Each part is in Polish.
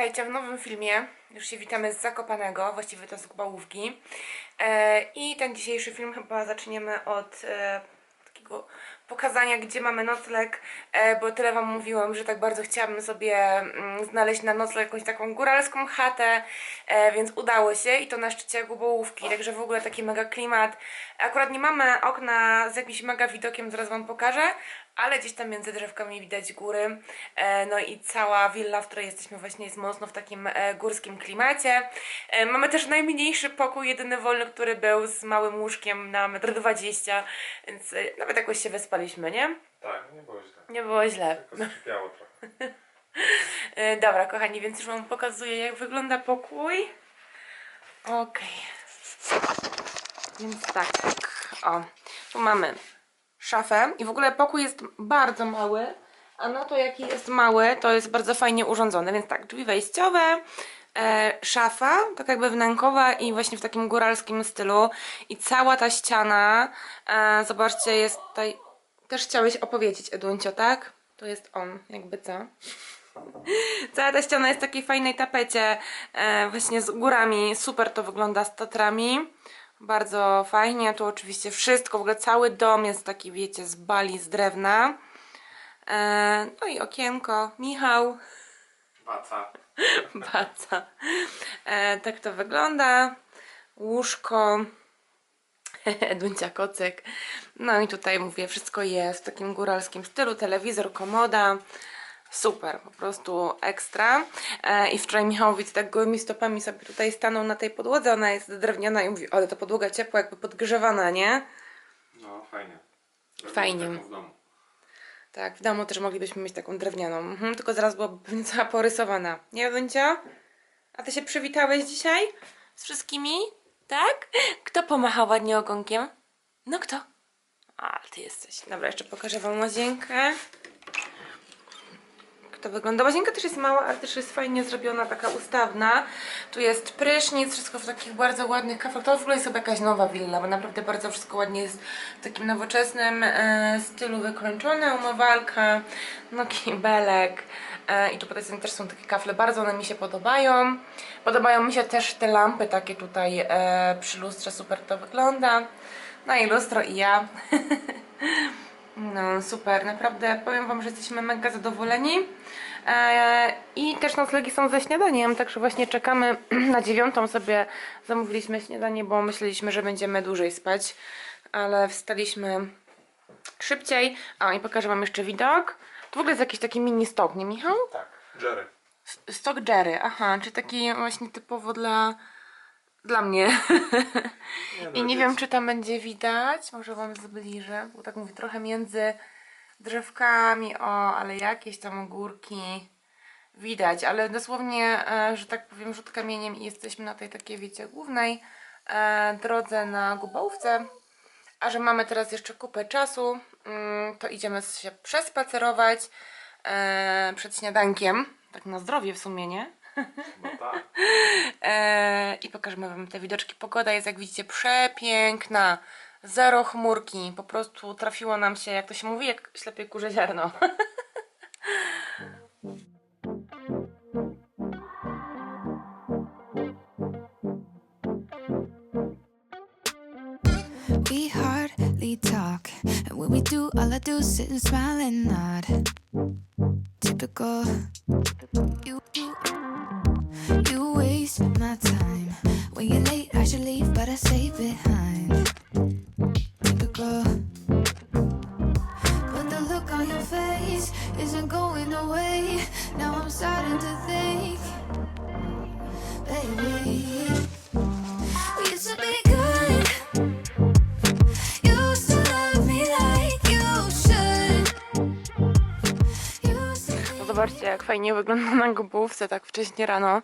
witajcie w nowym filmie. Już się witamy z Zakopanego, właściwie to z Gbałówki. E, I ten dzisiejszy film chyba zaczniemy od e, takiego pokazania, gdzie mamy nocleg, e, bo tyle Wam mówiłam, że tak bardzo chciałabym sobie mm, znaleźć na nocleg jakąś taką góralską chatę, więc udało się i to na szczycie Gubołówki, także w ogóle taki mega klimat. Akurat nie mamy okna z jakimś mega widokiem, zaraz Wam pokażę, ale gdzieś tam między drzewkami widać góry. E, no i cała willa, w której jesteśmy właśnie jest mocno w takim e, górskim klimacie. E, mamy też najmniejszy pokój, jedyny wolny, który był z małym łóżkiem na 1,20 m, więc nawet jakoś się wyspaliśmy, nie? Tak, nie było źle. Nie było źle. Tylko skrzypiało trochę. Dobra, kochani, więc już Wam pokazuję, jak wygląda pokój. Okej. Więc tak, o, tu mamy szafę i w ogóle pokój jest bardzo mały, a na to jaki jest mały, to jest bardzo fajnie urządzony, więc tak, drzwi wejściowe, e, szafa, tak jakby wnękowa i właśnie w takim góralskim stylu i cała ta ściana, e, zobaczcie, jest tutaj, też chciałeś opowiedzieć Eduncio, tak? To jest on, jakby co? Cała ta ściana jest w takiej fajnej tapecie, e, właśnie z górami. Super to wygląda z tatrami. Bardzo fajnie. Tu oczywiście wszystko, w ogóle cały dom jest taki, wiecie, z bali, z drewna. E, no i okienko. Michał. Baca. Baca. E, tak to wygląda. Łóżko. Duncia kocyk. No i tutaj mówię, wszystko jest w takim góralskim stylu. Telewizor, komoda. Super, po prostu ekstra. E, I wczoraj Michałowic tak gołymi stopami sobie tutaj stanął na tej podłodze. Ona jest drewniana i mówi, ale ta podłoga ciepła, jakby podgrzewana, nie? No, fajnie. Fajnie. taką w domu. Tak, w domu też moglibyśmy mieć taką drewnianą. Mhm, tylko zaraz byłaby pewnie cała porysowana. Nie, Duncia? A ty się przywitałeś dzisiaj z wszystkimi? Tak? Kto pomachał ładnie ogonkiem? No kto? A, ty jesteś. Dobra, jeszcze pokażę wam łazienkę. To wygląda? Łazienka też jest mała, ale też jest fajnie zrobiona, taka ustawna. Tu jest prysznic, wszystko w takich bardzo ładnych kaflach. To w ogóle jest jakaś nowa willa, bo naprawdę bardzo wszystko ładnie jest w takim nowoczesnym e, stylu wykończone. Umywalka, no kibelek. E, I tu potem też są takie kafle, bardzo one mi się podobają. Podobają mi się też te lampy takie tutaj e, przy lustrze, super to wygląda. No i lustro i ja. No super, naprawdę powiem Wam, że jesteśmy mega zadowoleni. E, I też noclegi są ze śniadaniem, także właśnie czekamy na dziewiątą sobie zamówiliśmy śniadanie, bo myśleliśmy, że będziemy dłużej spać, ale wstaliśmy szybciej. A i pokażę Wam jeszcze widok. Tu w ogóle jest jakiś taki mini stok, nie Michał? Tak. Jerry. Stok Jerry, aha, czy taki właśnie typowo dla, dla mnie. Nie, I nie wiem, czy tam będzie widać, może wam zbliżę, bo tak mówię, trochę między drzewkami, o, ale jakieś tam górki widać, ale dosłownie, e, że tak powiem, rzut kamieniem i jesteśmy na tej takiej, wiecie, głównej e, drodze na Gubałówce, a że mamy teraz jeszcze kupę czasu, mm, to idziemy się przespacerować e, przed śniadankiem, tak na zdrowie w sumie, nie? No tak. Eee, I pokażemy Wam te widoczki. Pogoda jest, jak widzicie, przepiękna. Zero chmurki. Po prostu trafiło nam się, jak to się mówi, jak ślepej kurze ziarno. We hardly talk, and when we do, all I do is sit and smile and nod. Typical. Fajnie wygląda na gubówce tak wcześnie rano.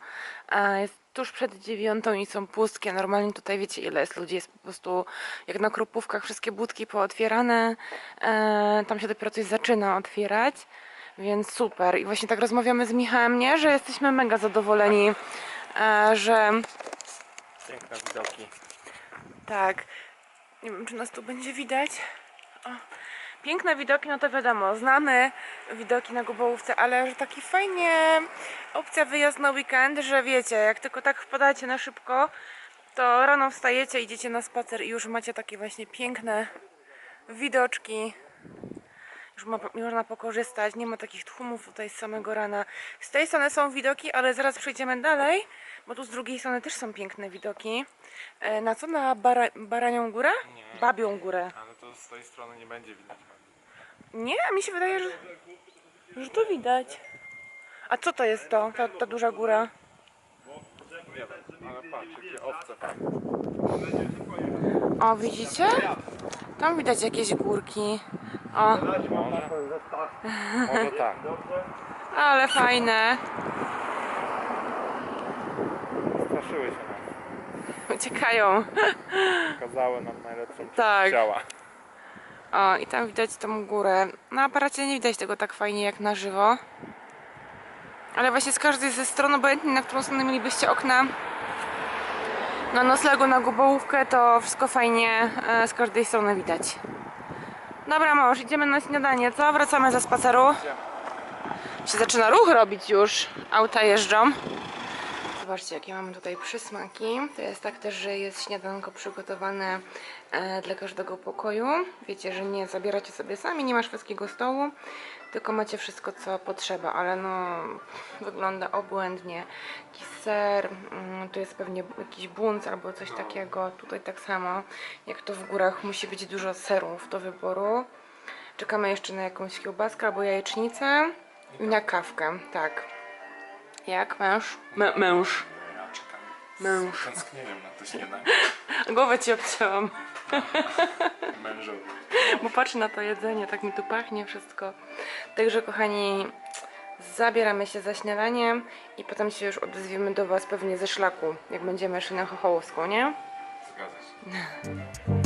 Jest tuż przed dziewiątą i są pustkie. Normalnie tutaj wiecie, ile jest ludzi. Jest po prostu jak na krupówkach wszystkie budki pootwierane. E, tam się dopiero coś zaczyna otwierać. Więc super. I właśnie tak rozmawiamy z Michałem, nie? Że jesteśmy mega zadowoleni, e, że Piękne widoki. Tak. Nie wiem, czy nas tu będzie widać. O. Piękne widoki, no to wiadomo, znamy widoki na Gubołówce, ale że taki fajnie opcja wyjazd na weekend, że wiecie, jak tylko tak wpadacie na szybko, to rano wstajecie, idziecie na spacer i już macie takie właśnie piękne widoczki. Już ma, można pokorzystać, nie ma takich tłumów tutaj z samego rana. Z tej strony są widoki, ale zaraz przejdziemy dalej, bo tu z drugiej strony też są piękne widoki. E, na co? Na bara, Baranią Górę? Nie. Babią Górę. Ale to z tej strony nie będzie widać. Nie, a mi się wydaje, że, że to widać. A co to jest to, ta, ta duża góra? Nie wiem, ale patrz, jakie owce fajne. O, widzicie? Tam widać jakieś górki. O, Może, może tak. ale fajne. Straszyły się nas. Uciekają. Pokazały nam najlepszą Tak. ciała. O, i tam widać tą górę. Na aparacie nie widać tego tak fajnie jak na żywo. Ale właśnie z każdej ze stron, obojętnie na którą stronę mielibyście okna na noclegu, na gubołówkę, to wszystko fajnie e, z każdej strony widać. Dobra, mąż, idziemy na śniadanie, co? Wracamy ze spaceru. Się zaczyna ruch robić już. Auta jeżdżą. Zobaczcie, jakie mamy tutaj przysmaki. To jest tak też, że jest śniadanko przygotowane dla każdego pokoju. Wiecie, że nie zabieracie sobie sami, nie ma szwedzkiego stołu, tylko macie wszystko, co potrzeba, ale no wygląda obłędnie. Jakiś ser, mm, tu jest pewnie jakiś bunt albo coś takiego. Tutaj tak samo, jak to w górach, musi być dużo serów do wyboru. Czekamy jeszcze na jakąś kiełbaskę albo jajecznicę i na kawkę, tak. Jak męż? Mę- męż. Czekam Męż. z tęsknieniem na to śniadanie. Głowę ci obcięłam, Mężowi. bo patrz na to jedzenie, tak mi tu pachnie wszystko. Także kochani, zabieramy się za śniadaniem i potem się już odezwiemy do Was pewnie ze szlaku, jak będziemy szli na Chochołowską, nie? Zgadza się.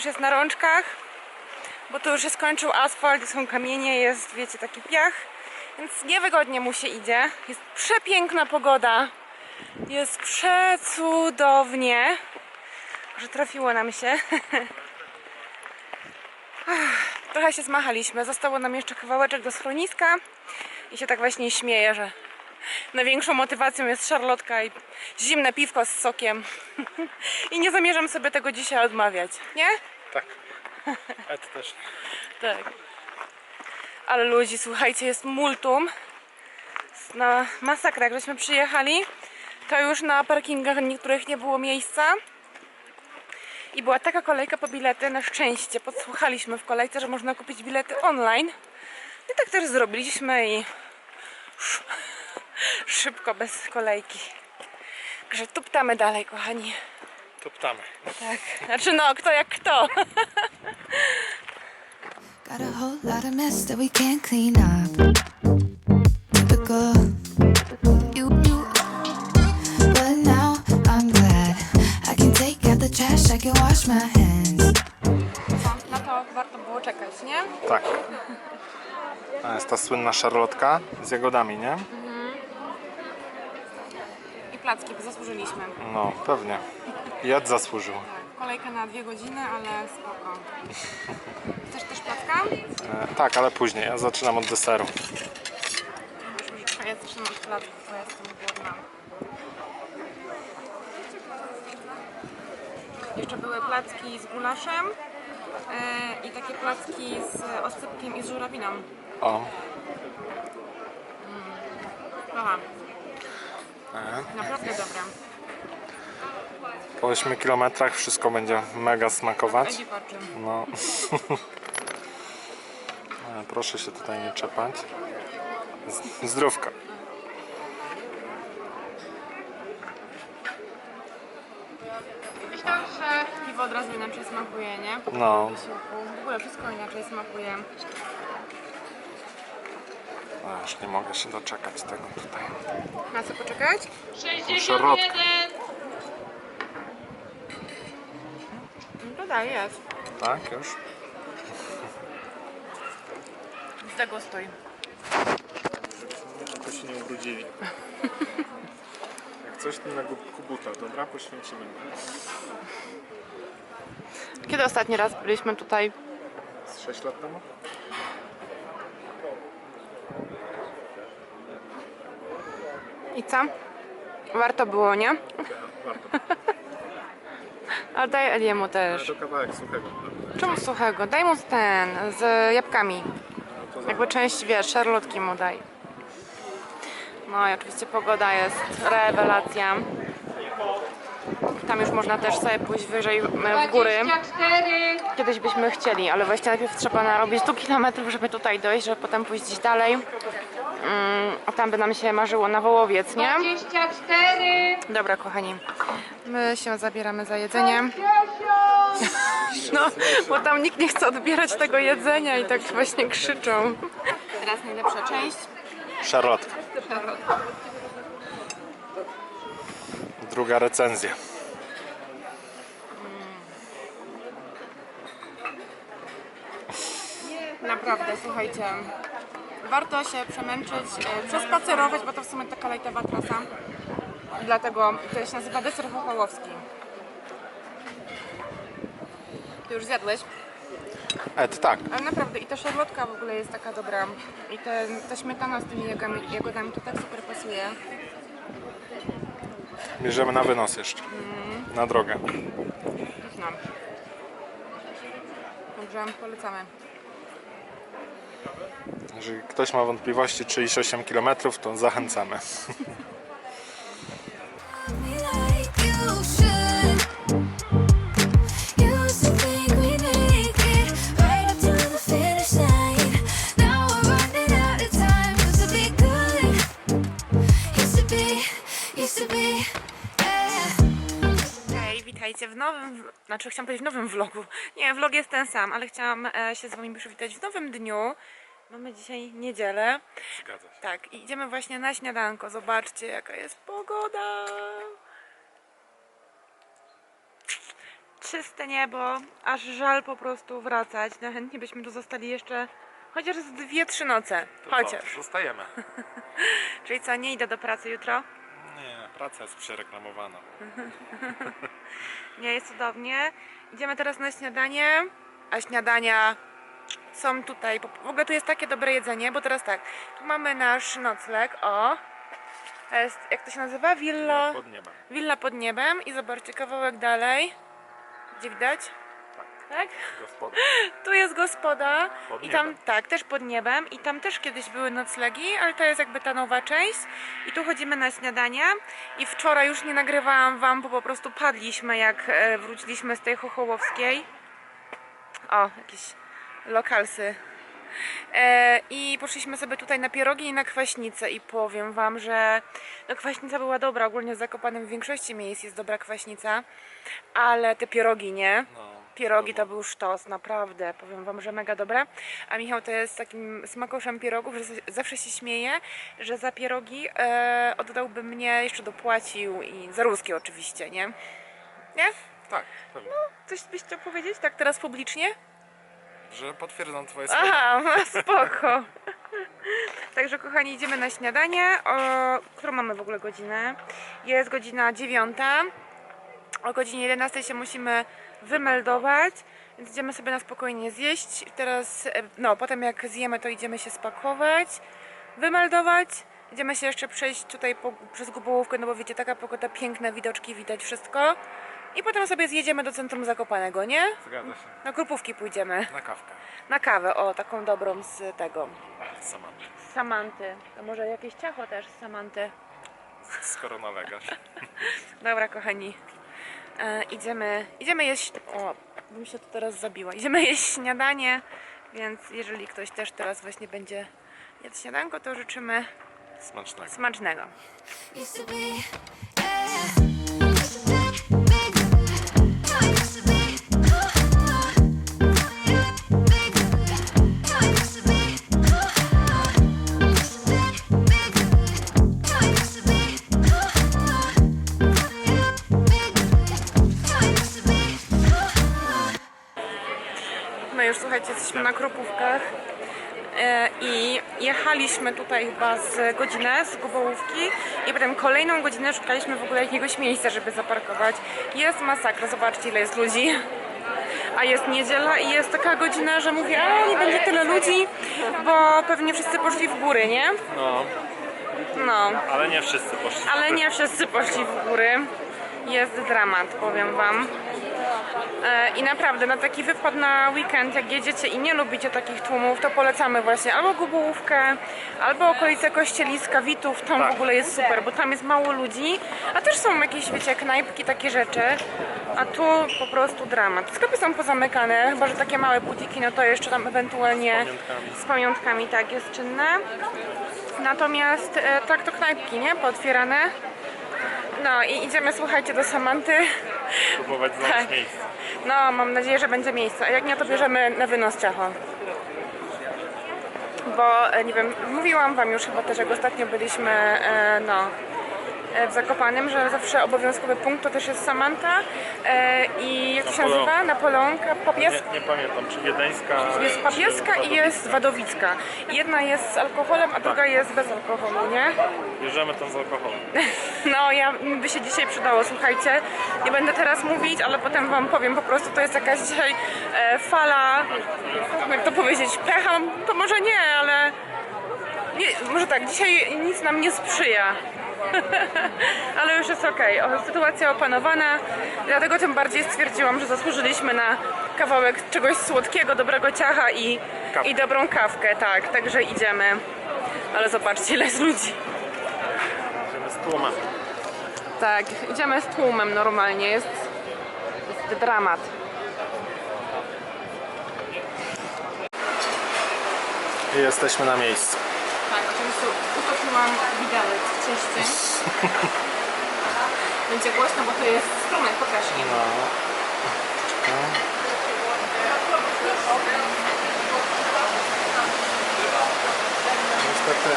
już jest na rączkach, bo tu już się skończył asfalt, są kamienie, jest, wiecie, taki piach, więc niewygodnie mu się idzie. Jest przepiękna pogoda, jest przecudownie, że trafiło nam się. Trochę się zmachaliśmy, zostało nam jeszcze kawałeczek do schroniska i się tak właśnie śmieję, że największą motywacją jest szarlotka i zimne piwko z sokiem. I nie zamierzam sobie tego dzisiaj odmawiać, nie? Tak. Ed też. Tak. Ale ludzi, słuchajcie, jest multum. Na masakra, jak żeśmy przyjechali, to już na parkingach niektórych nie było miejsca. I była taka kolejka po bilety, na szczęście podsłuchaliśmy w kolejce, że można kupić bilety online. I tak też zrobiliśmy i szybko, bez kolejki. Także tuptamy dalej, kochani. Tu ptamy. Tak. Znaczy no, kto jak kto. Got a whole lot of mess that we can't clean up. Typical. You, you. But now I'm glad I can take out the trash, I can wash my hands. Na to warto było czekać, nie? Tak. A jest ta słynna szarlotka z jagodami, nie? Placki, bo zasłużyliśmy. No, pewnie. Jad zasłużył. Tak, kolejka na dwie godziny, ale spoko. Chcesz też placka? E, tak, ale później. Ja zaczynam od deseru. Ja zaczynam od placków, bo ja jestem głodna. Jeszcze były placki z gulaszem e, i takie placki z oscypkiem i z żurawiną. O. Kocham, E, naprawdę dobre. po 8 kilometrach wszystko będzie mega smakować. No. Proszę się tutaj nie czepać. Zdrówka. Piwo od razu inaczej smakuje, nie? No. W ogóle wszystko inaczej smakuje. A już nie mogę się doczekać tego tutaj. Na co poczekać? Środka. No to daj, jest. Tak, już? Zdegustuj. Tylko się nie ubrudzili. Jak coś, to na kubuta, dobra? Poświęcimy. Kiedy ostatni raz byliśmy tutaj? Z 6 lat temu? I co? Warto było, nie? Warto. Ale daj Eliemu Ale też. to kawałek suchego. Czemu suchego? Daj mu ten, z jabłkami. To za... Jakby część, wiesz, szarlotki mu daj. No i oczywiście pogoda jest rewelacja. Tam już można też sobie pójść wyżej e, w góry. 24, Kiedyś byśmy chcieli, ale właśnie najpierw trzeba narobić 100 km, żeby tutaj dojść, żeby potem pójść gdzieś dalej. Mm, a tam by nam się marzyło na Wołowiec, nie? 24, Dobra, kochani. My się zabieramy za jedzenie. 10. No, bo tam nikt nie chce odbierać tego jedzenia i tak właśnie krzyczą. Teraz najlepsza część. Szarlotka. Druga recenzja. Naprawdę, słuchajcie. Warto się przemęczyć, e, przespacerować, bo to w sumie taka lajtowa trasa. Dlatego to się nazywa deser chochołowski. Ty już zjadłeś? Ed, tak. Ale naprawdę i ta szarlotka w ogóle jest taka dobra. I te, ta śmietana z tymi jagodami, jagodami to tak super pasuje. Bierzemy na wynos jeszcze. Na drogę. Pyszna. Także polecamy. Jeżeli ktoś ma wątpliwości 38 km, to zachęcamy. me like you should. Used to. Hej, witajcie w nowym, znaczy chciałam powiedzieć w nowym vlogu. Nie, vlog jest ten sam, ale chciałam e, się z wami przywitać w nowym dniu. Mamy dzisiaj niedzielę. Zgadza się. Tak, i idziemy właśnie na śniadanko. Zobaczcie, jaka jest pogoda. Czyste niebo, aż żal po prostu wracać. No chętnie byśmy tu zostali jeszcze chociaż z dwie, trzy noce. Chociaż. Zostajemy. Czyli co, nie idę do pracy jutro? Nie, praca jest przereklamowana. Nie, jest cudownie. Idziemy teraz na śniadanie, a śniadania są tutaj. W ogóle tu jest takie dobre jedzenie, bo teraz tak, tu mamy nasz nocleg, o. To jest, jak to się nazywa? Willa, Pod niebem. willa pod niebem i zobaczcie kawałek dalej. Gdzie widać? Tak? Gospoda. Tu jest gospoda Pod i tam niebem. tak, też pod niebem i tam też kiedyś były noclegi, ale to jest jakby ta nowa część i tu chodzimy na śniadania i wczoraj już nie nagrywałam wam, bo po prostu padliśmy jak e, wróciliśmy z tej Chochołowskiej. O, jakieś lokalsy. E, I poszliśmy sobie tutaj na pierogi i na kwaśnicę i powiem wam, że no kwaśnica była dobra, ogólnie w Zakopanem w większości miejsc jest dobra kwaśnica, ale te pierogi nie. No. Pierogi to był sztos, naprawdę. Powiem wam, że mega dobre. A Michał to jest takim smakoszem pierogów, że zawsze się śmieje, że za pierogi e, oddałby mnie, jeszcze dopłacił i za ruskie oczywiście, nie? Nie? Tak, pewnie. Coś byś chciał powiedzieć tak teraz publicznie? Że potwierdzam twoje słowa. Aha, spoko. Także kochani, idziemy na śniadanie. O, którą mamy w ogóle godzinę? Jest godzina dziewiąta. O godzinie 11 się musimy wymeldować, więc idziemy sobie na spokojnie zjeść. Teraz, e, no, potem jak zjemy, to idziemy się spakować, wymeldować. Idziemy się jeszcze przejść tutaj po, przez Gubołówkę, no bo wiecie, taka pogoda, piękne widoczki, widać wszystko. I potem sobie zjedziemy do centrum Zakopanego, nie? Zgadza się. Na Krupówki pójdziemy. Na kawkę. Na kawę, o, taką dobrą z tego, Sama. z Samanty. A może jakieś ciacho też z Samanty. Skoro nalegasz. Dobra, kochani. E, idziemy, idziemy jeść. O, bym się tu teraz zabiła. Idziemy jeść śniadanie, więc jeżeli ktoś też teraz właśnie będzie jadł śniadanko, to życzymy Smacznego. smacznego. Used to be, yeah. Jechaliśmy tutaj chyba z godzinę z Gubołówki i potem kolejną godzinę szukaliśmy w ogóle jakiegoś miejsca, żeby zaparkować. Jest masakra, zobaczcie ile jest ludzi. A jest niedziela i jest taka godzina, że mówię, a nie będzie tyle ludzi, bo pewnie wszyscy poszli w góry, nie? No, No, ale nie wszyscy poszli. ale nie wszyscy poszli w góry. Jest dramat, powiem wam. E, I naprawdę na taki wypad na weekend, jak jedziecie i nie lubicie takich tłumów, to polecamy właśnie albo Gubułówkę, albo okolice Kościeliska, Witów, tam Tak. w ogóle jest super, bo tam jest mało ludzi, a też są jakieś, wiecie, knajpki, takie rzeczy, a tu po prostu dramat. Sklepy są pozamykane, chyba, że takie małe butiki, no to jeszcze tam ewentualnie pamiątkami. z pamiątkami, tak, jest czynne. Natomiast e, tak to knajpki, nie? Pootwierane. No i idziemy, słuchajcie, do Samanty. Próbować znaleźć Tak. miejsce. No, mam nadzieję, że będzie miejsce. A jak nie, to bierzemy na wynos ciacho. Bo, e, nie wiem, mówiłam wam już chyba też, jak ostatnio byliśmy, e, no, w Zakopanym, że zawsze obowiązkowy punkt to też jest Samanta e, i jak to się nazywa? Napoleonka, Papieska. Nie, nie pamiętam, czy wiedeńska... Jest papieska i jest wadowicka. Jedna jest z alkoholem, a druga jest bez alkoholu, nie? Bierzemy tam z alkoholem. No, ja by się dzisiaj przydało, słuchajcie. Nie będę teraz mówić, ale potem wam powiem po prostu, to jest jakaś dzisiaj e, fala, jak to powiedzieć, pecha, to może nie, ale nie, może tak, dzisiaj nic nam nie sprzyja. ale już jest okej, O, sytuacja opanowana, dlatego tym bardziej stwierdziłam, że zasłużyliśmy na kawałek czegoś słodkiego, dobrego ciacha i, i dobrą kawkę, tak, także idziemy. Ale zobaczcie, ile jest ludzi. Idziemy z tłumem. Tak, idziemy z tłumem normalnie, jest, jest dramat. I jesteśmy na miejscu. Tak, oczywiście utopiłam widelec w cieście. Będzie głośno, bo to jest strumek, pokaż im. No. Niestety,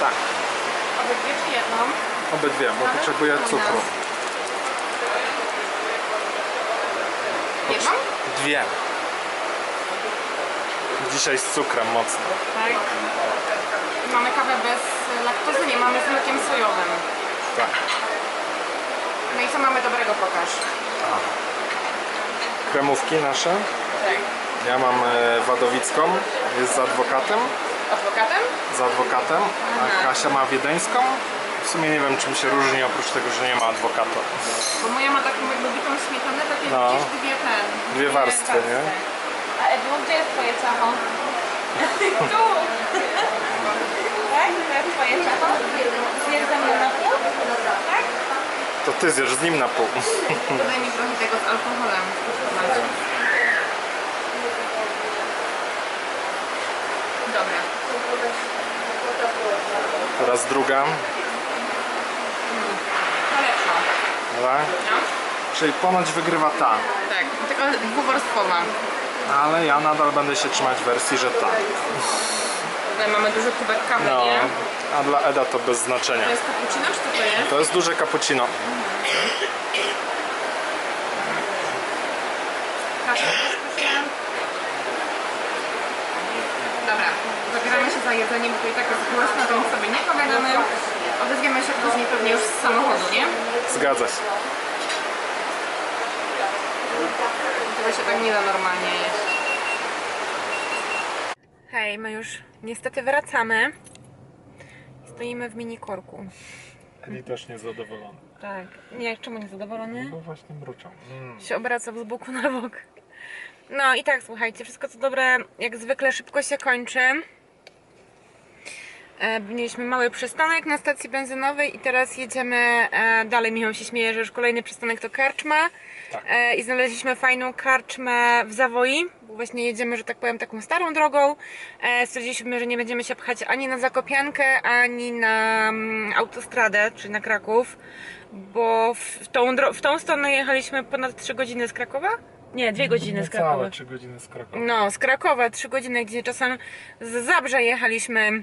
tak. Obydwie czy jedną? Obydwie, bo potrzebuję cukru. Jedną? Dwie. Dzisiaj z cukrem mocno. Tak. Mamy kawę bez laktozy, nie mamy z mlekiem sojowym. Tak. No i co mamy dobrego, pokaż. Kremówki nasze. Tak. Ja mam e, wadowicką, jest z adwokatem. Adwokatem? Z adwokatem, a Kasia ma wiedeńską. W sumie nie wiem czym się różni oprócz tego, że nie ma adwokata. Bo moja ma taką jakby bitą śmietanę, takie No. dwie ten. Dwie warstwy, nie? Edu, gdzie jest twoje ciacho? tu! tak? To jest twoje ciacho? Zjedz ze mną na pół? Tak? To ty zjesz z nim na pół. Dodaj mi trochę tego z alkoholem. Dobra. Teraz druga. Dobra. No? Czyli ponoć wygrywa ta. Tak, tylko dwuwarstwowa. Ale ja nadal będę się trzymać wersji, że ta. Tutaj mamy duży kubek kawy, No. nie? A dla Eda to bez znaczenia. To jest cappuccino, czy to jest? To jest duże cappuccino. Dobra, zabieramy się za jedzenie, bo i tak jest głośno, to sobie nie pogadamy. Odezwiemy się później pewnie już z samochodu, nie? Zgadza się. Tego się tak nie da normalnie jeść. Hej, my już niestety wracamy. Stoimy w mini korku. Edi też niezadowolony. Tak. Nie, czemu niezadowolony? No właśnie mruczą. Mm. się obraca z boku na bok. No i tak, słuchajcie, wszystko co dobre, jak zwykle szybko się kończy. E, Mieliśmy mały przystanek na stacji benzynowej i teraz jedziemy e, dalej. Michał się śmieje, że już kolejny przystanek to karczma. Tak. E, I znaleźliśmy fajną karczmę w Zawoi, bo właśnie jedziemy, że tak powiem, taką starą drogą. Stwierdziliśmy, że nie będziemy się pchać ani na Zakopiankę, ani na mm, autostradę, czyli na Kraków, bo w tą, w tą stronę jechaliśmy ponad 3 godziny z Krakowa? Nie, 2 godziny z Krakowa. Całe 3 godziny z Krakowa. No, z Krakowa 3 godziny, gdzie czasem z Zabrze jechaliśmy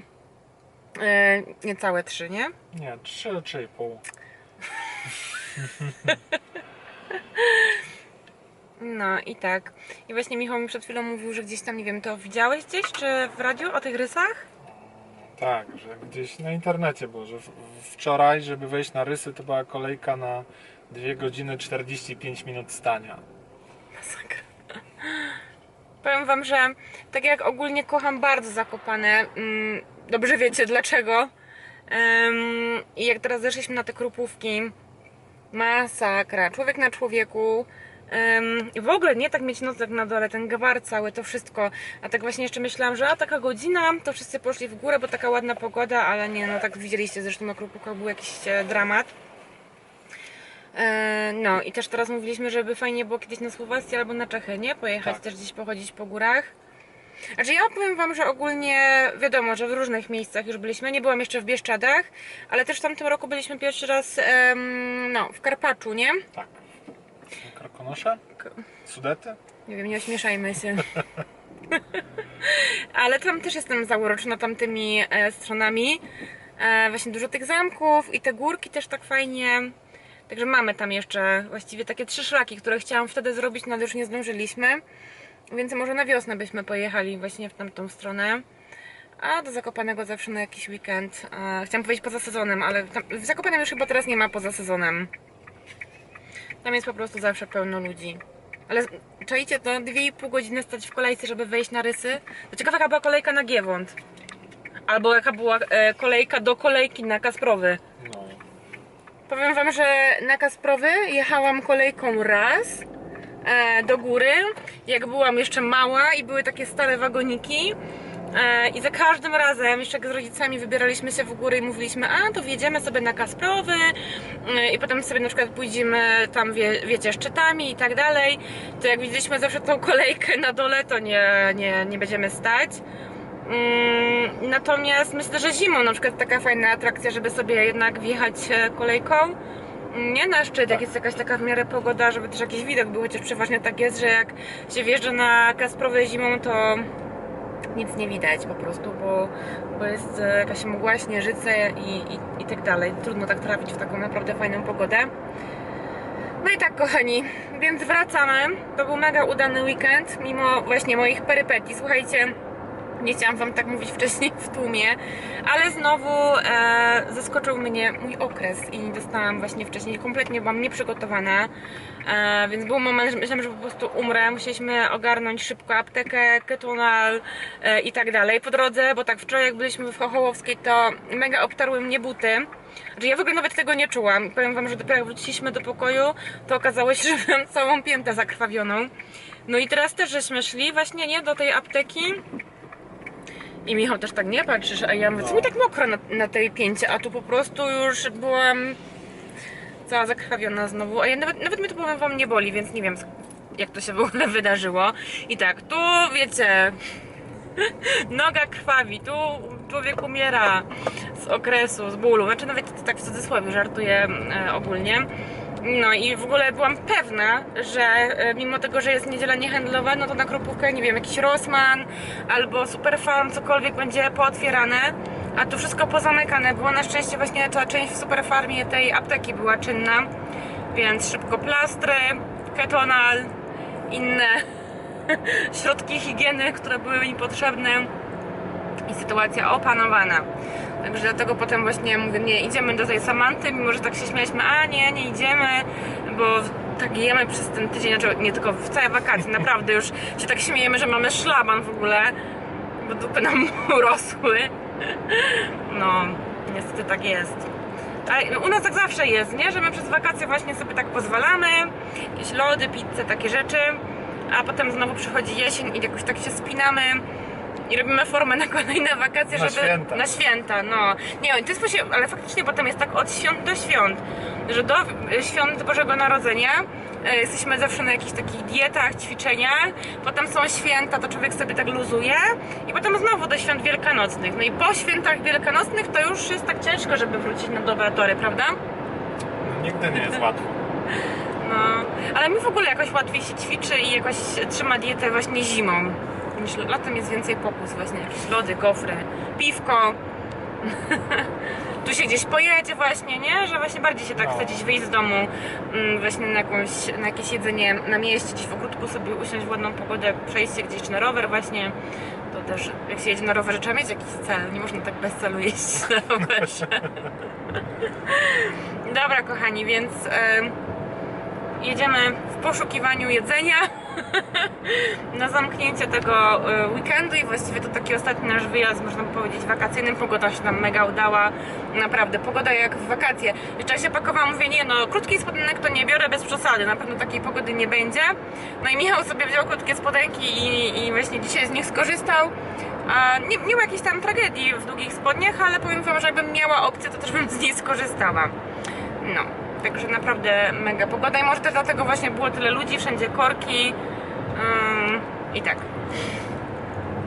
e, niecałe 3, nie? Nie, 3, 3,5. No i tak. I właśnie Michał mi przed chwilą mówił, że gdzieś tam, nie wiem, to widziałeś gdzieś, czy w radiu o tych rysach? Tak, że gdzieś na internecie było, że w- wczoraj, żeby wejść na rysy, to była kolejka na 2 godziny 45 minut stania. Masakra. Powiem wam, że tak jak ogólnie kocham bardzo Zakopane, mm, dobrze wiecie dlaczego. I jak teraz zeszliśmy na te krupówki, masakra, człowiek na człowieku. W ogóle nie tak mieć nocleg na dole, ten gwar cały, to wszystko. A tak właśnie jeszcze myślałam, że a taka godzina, to wszyscy poszli w górę, bo taka ładna pogoda, ale nie, no tak widzieliście, zresztą na krupówkach był jakiś e, dramat. E, No i też teraz mówiliśmy, żeby fajnie było kiedyś na Słowację albo na Czechy, nie? Pojechać Tak. też gdzieś pochodzić po górach. Znaczy ja powiem wam, że ogólnie wiadomo, że w różnych miejscach już byliśmy. Nie byłam jeszcze w Bieszczadach, ale też w tamtym roku byliśmy pierwszy raz em, no, w Karpaczu, nie? Tak. Krokonosze? Sudety? Nie wiem, nie ośmieszajmy się. Ale tam też jestem zauroczona tamtymi e, stronami. E, właśnie dużo tych zamków i te górki też tak fajnie. Także mamy tam jeszcze właściwie takie trzy szlaki, które chciałam wtedy zrobić, no ale już nie zdążyliśmy. Więc może na wiosnę byśmy pojechali właśnie w tamtą stronę. A do Zakopanego zawsze na jakiś weekend. E, chciałam powiedzieć poza sezonem, ale tam, w Zakopanem już chyba teraz nie ma poza sezonem. Tam jest po prostu zawsze pełno ludzi. Ale czajcie, to 2,5 godziny stać w kolejce, żeby wejść na rysy. To ciekawa jaka była kolejka na Giewont. Albo jaka była e, kolejka do kolejki na Kasprowy. No. Powiem wam, że na Kasprowy jechałam kolejką raz e, do góry, jak byłam jeszcze mała i były takie stare wagoniki. E, I za każdym razem, jeszcze jak z rodzicami wybieraliśmy się w górę i mówiliśmy, a to wjedziemy sobie na Kasprowy e, i potem sobie na przykład pójdziemy tam, wie, wiecie, szczytami i tak dalej, to jak widzieliśmy zawsze tą kolejkę na dole, to nie, nie, nie będziemy stać. Mm, Natomiast myślę, że zimą na przykład taka fajna atrakcja, żeby sobie jednak wjechać e, kolejką. Nie na szczyt, jak jest jakaś taka w miarę pogoda, żeby też jakiś widok był, chociaż przeważnie tak jest, że jak się wjeżdża na Kasprowe zimą, to nic nie widać po prostu, bo, bo jest e, jakaś mgła, śnieżyce i, i, i tak dalej. Trudno tak trafić w taką naprawdę fajną pogodę. No i tak, kochani, więc wracamy. To był mega udany weekend, mimo właśnie moich perypetii. Słuchajcie, nie chciałam wam tak mówić wcześniej w tłumie, ale znowu e, zaskoczył mnie mój okres i dostałam właśnie wcześniej, kompletnie byłam nieprzygotowana, e, więc był moment, że myślałam, że po prostu umrę, musieliśmy ogarnąć szybko aptekę, ketonal e, i tak dalej po drodze, bo tak wczoraj jak byliśmy w Chochołowskiej, to mega obtarły mnie buty, że ja w ogóle nawet tego nie czułam. Powiem wam, że dopiero jak wróciliśmy do pokoju, to okazało się, że mam całą piętę zakrwawioną. No i teraz też żeśmy szli właśnie nie do tej apteki, i Michał też tak nie patrzysz, a ja mówię, co mi tak mokro na, na tej pięcie, a tu po prostu już byłam cała zakrwawiona znowu, a ja nawet, nawet mnie to powiem wam nie boli, więc nie wiem jak to się w ogóle wydarzyło. I tak, tu wiecie, noga krwawi, tu człowiek umiera z okresu, z bólu, znaczy nawet tak w cudzysłowie żartuję e, ogólnie. No i w ogóle byłam pewna, że e, mimo tego, że jest niedziela niehandlowa, no to na kropówkę, nie wiem, jakiś Rossmann albo Superfarm, cokolwiek będzie pootwierane, a tu wszystko pozamykane było. Na szczęście właśnie ta część w Superfarmie tej apteki była czynna, więc szybko plastry, ketonal, inne środki higieny, które były mi potrzebne i sytuacja opanowana. Także dlatego potem właśnie mówię, nie idziemy do tej Samanty, mimo że tak się śmialiśmy, a nie, nie idziemy, bo tak jemy przez ten tydzień, znaczy nie tylko w całe wakacje, naprawdę już się tak śmiejemy, że mamy szlaban w ogóle, bo dupy nam urosły. No, niestety tak jest. Ale u nas tak zawsze jest, nie? Że my przez wakacje właśnie sobie tak pozwalamy, jakieś lody, pizzę, takie rzeczy, a potem znowu przychodzi jesień i jakoś tak się spinamy i robimy formę na kolejne wakacje, Na żeby... święta. Na święta, no. Nie, to jest właśnie, ale faktycznie potem jest tak od świąt do świąt, że do świąt Bożego Narodzenia e, jesteśmy zawsze na jakichś takich dietach, ćwiczeniach, potem są święta, to człowiek sobie tak luzuje i potem znowu do świąt wielkanocnych. No i po świętach wielkanocnych to już jest tak ciężko, żeby wrócić na dobre tory, prawda? Nigdy nie jest łatwo. No, ale mi w ogóle jakoś łatwiej się ćwiczy i jakoś trzyma dietę właśnie zimą. Niż latem jest więcej pokus, właśnie jakieś lody, gofry, piwko. tu się gdzieś pojedzie właśnie, nie? Że właśnie bardziej się tak No. chce gdzieś wyjść z domu, mm, właśnie na, jakąś, na jakieś jedzenie na mieście, gdzieś w ogródku sobie usiąść w ładną pogodę, przejść się gdzieś na rower właśnie. To też, jak się jedzie na rowerze, trzeba mieć jakiś cel. Nie można tak bez celu jeździć na rowerze. Dobra, kochani, więc em, jedziemy w poszukiwaniu jedzenia na zamknięcie tego e, weekendu i właściwie to taki ostatni nasz wyjazd, można by powiedzieć, wakacyjny. Pogoda się nam mega udała. Naprawdę, pogoda jak w wakacje. Jeszcze się pakowałam, mówię, nie no, krótki spodenek to nie biorę bez przesady, na pewno takiej pogody nie będzie. No i Michał sobie wziął krótkie spodenki i, i właśnie dzisiaj z nich skorzystał. A nie, nie ma jakiejś tam tragedii w długich spodniach, ale powiem wam, że jakbym miała opcję, to też bym z niej skorzystała. No, także naprawdę mega pogoda i może też dlatego właśnie było tyle ludzi, wszędzie korki i tak.